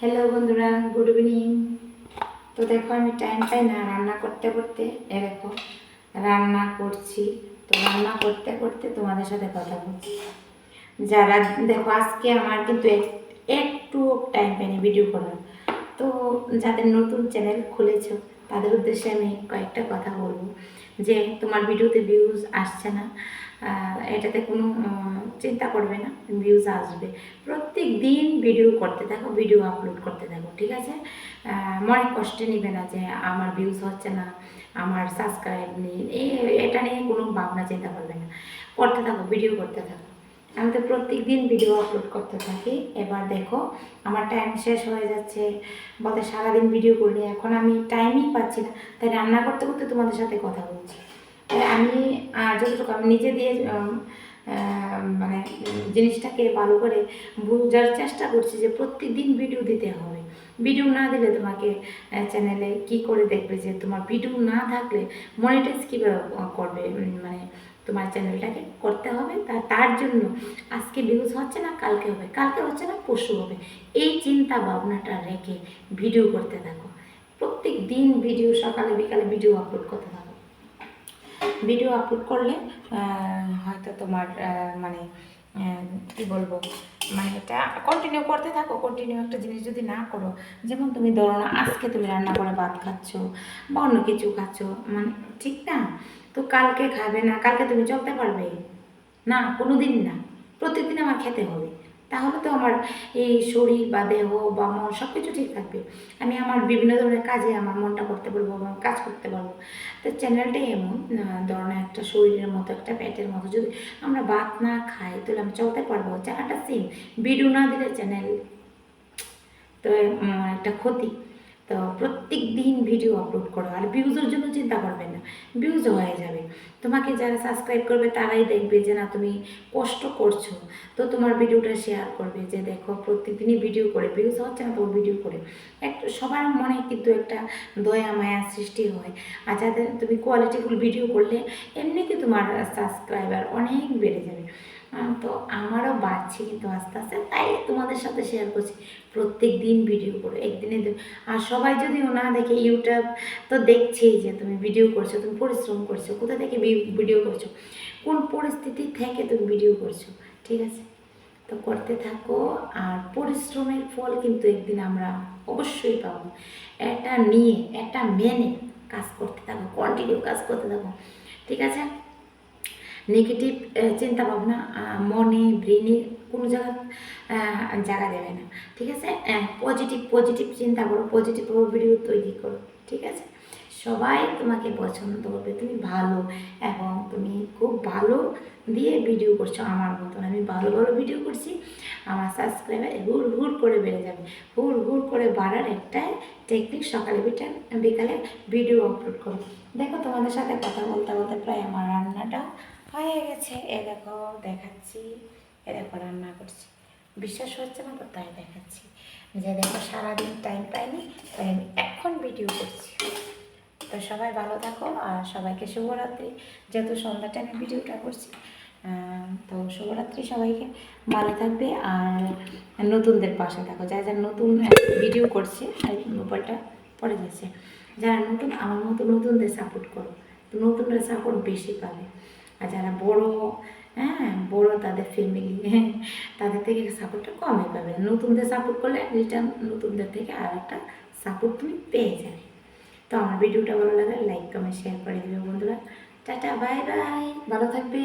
Hello বন্ধুরা good evening তো দেখো, আমি টাইম পাই না রান্না করতে করতে। এ দেখো, রান্না করছি। তো রান্না করতে করতে তোমাদের সাথে কথা বলছি। যারা, দেখো, আজকে আমার কিন্তু এক- একটু টাইম পাইনি ভিডিও করার। তো যাদের নতুন চ্যানেল খুলেছো তাদের উদ্দেশ্যে আমি কয়েকটা কথা বলব। যে তোমার ভিডিওতে ভিউজ আসছে না এটাতে কোনো চিন্তা করবে না ভিউজ আসবে। প্রত্যেক দিন ভিডিও করতে থাকো ভিডিও আপলোড করতে থাকো, ঠিক আছে? মনে কষ্টে নিবে না যে আমার ভিউজ হচ্ছে না, আমার সাবস্ক্রাইব নেই এটা নিয়ে কোনো ভাবনা, চিন্তা করবে না। করতে থাকো ভিডিও করতে থাকো। আমি তো প্রত্যেক দিন ভিডিও আপলোড করতে থাকি। এবার দেখো, আমার টাইম শেষ হয়ে যাচ্ছে। বলতে সারাদিন ভিডিও করি এখন আমি টাইমই পাচ্ছি না। তাই রান্না করতে করতে তোমাদের সাথে কথা বলছি। আমি যতটুকু আমি নিজে দিয়ে মানে জিনিসটাকে ভালো করে বোঝার চেষ্টা করছি যে প্রত্যেক দিন ভিডিও দিতে হবে। ভিডিও না দিলে তোমাকে চ্যানেলে কি করে দেখবে যে তোমার ভিডিও না থাকলে মনিটাইজ কীভাবে করবে? মানে তোমার চ্যানেলটাকে করতে হবে। তা তার জন্য আজকে বিউজ হচ্ছে না, কালকে হবে। কালকে হচ্ছে না, পরশু হবে। এই চিন্তা ভাবনাটা রেখে ভিডিও করতে থাকো। প্রত্যেক দিন ভিডিও সকালে, বিকালে ভিডিও আপলোড করতে থাকো। ভিডিও আপলোড করলে হয়তো তোমার মানে কি বলব? মানে এটা কন্টিনিউ করতে থাকো কন্টিনিউ একটা জিনিস যদি না করো, যেমন তুমি ধরো না, আজকে তুমি রান্না করে ভাত খাচ্ছ বা অন্য কিছু খাচ্ছ মানে ঠিক না? তো কালকে খাবে না, কালকে তুমি চলতে পারবে? না কোনো দিন না। প্রতিদিন আমার খেতে হবে। তাহলে তো আমার এই শরীর বা দেহ বা মন সব কিছু ঠিক থাকবে। আমি আমার বিভিন্ন ধরনের কাজে আমার মনটা করতে পারব এবং কাজ করতে পারব। তো চ্যানেলটাই এমন ধরনের একটা শরীরের মতো, একটা পেটের মতো, যদি আমরা ভাত না খাই, তাহলে আমি চলতে পারব। চ্যানেলটা সেম ভিডিও না দিলে চ্যানেল তো একটা ক্ষতি। তো প্রত্যেক দিন ভিডিও আপলোড করো। আর ভিউজের জন্য চিন্তা করবে না। ভিউজ হয়ে যাবে। তোমাকে যারা সাবস্ক্রাইব করবে, তারাই দেখবে যে না, তুমি কষ্ট করছ। তো তোমার ভিডিওটা শেয়ার করবে যে দেখো, প্রত্যেকদিনই ভিডিও করে ভিউজ হচ্ছে না তো ভিডিও করে। একটা সবার মনে কিন্তু একটা দয়া, মায়া সৃষ্টি হয়। আর যাদের, তুমি কোয়ালিটিফুল ভিডিও করলে, এমনিতে তোমার সাবস্ক্রাইবার অনেক বেড়ে যাবে। তো আমারও বাড়ছে কিন্তু আস্তে আস্তে, তাই তোমাদের সাথে শেয়ার করছি। প্রত্যেক দিন ভিডিও করো, একদিনে আর সবাই যদিও না দেখে ইউটিউব তো দেখছেই যে তুমি ভিডিও করছ, তুমি পরিশ্রম করছ, কোথা থেকে ভিডিও করছ? কোন পরিস্থিতি থেকে তুমি ভিডিও করছ? ঠিক আছে? তো করতে থাকো, আর পরিশ্রমের ফল কিন্তু একদিন আমরা অবশ্যই পাবো। এটা নিয়ে, এটা মেনে কাজ করতে থাকো কন্টিনিউ কাজ করতে থাকো। ঠিক আছে? নেগেটিভ চিন্তা ভাবনা মনে, ব্রেনে কোনো জায়গা জায়গা দেবে না, ঠিক আছে? পজিটিভ পজিটিভ চিন্তা করো পজিটিভ ভিডিও তৈরি করো, ঠিক আছে? সবাই তোমাকে পছন্দ করবে, তুমি ভালো এবং তুমি খুব ভালো দিয়ে ভিডিও করছ আমার মতন। আমি ভালো ভালো ভিডিও করছি, আমার সাবস্ক্রাইবার হুড় হুড় করে বেড়ে যাবে। হুড় হুড় করে বাড়ার একটাই টেকনিক সকালে বিটা বিকালে ভিডিও আপলোড করো। দেখো তোমাদের সাথে কথা বলতে বলতে প্রায় আমার রান্নাটা হয়ে গেছে। এ দেখো, দেখাচ্ছি, এ দেখো, রান্না করছি। বিশ্বাস হচ্ছে না তো? তাই দেখাচ্ছি। যে দেখো, সারাদিন টাইম পাইনি, তাই আমি এখন ভিডিও করছি। তো সবাই ভালো থাকো আর সবাইকে শুভরাত্রি। যেহেতু সন্ধ্যা টাইমে ভিডিওটা করছি তো শুভরাত্রি সবাইকে। ভালো থাকবে আর নতুনদের পাশে থাকো। যারা যারা নতুন ভিডিও করছে মোবাইলটা পড়ে যাচ্ছে যারা নতুন, আমার মতো নতুনদের সাপোর্ট করো। তো নতুনরা সাপোর্ট বেশি পাবে। আর যারা বড় হ্যাঁ বড় তাদের ফ্যামিলি তাদের থেকে সাপোর্টটা কমই পাবে। নতুনদের সাপোর্ট করলে রিটার্ন নতুনদের থেকে আর একটা সাপোর্ট তুমি পেয়ে যাবে। তো আমার ভিডিওটা ভালো লাগলে লাইক কমেন্ট শেয়ার করে দেবে বন্ধুরা। টাটা বাই বাই ভালো থাকবে।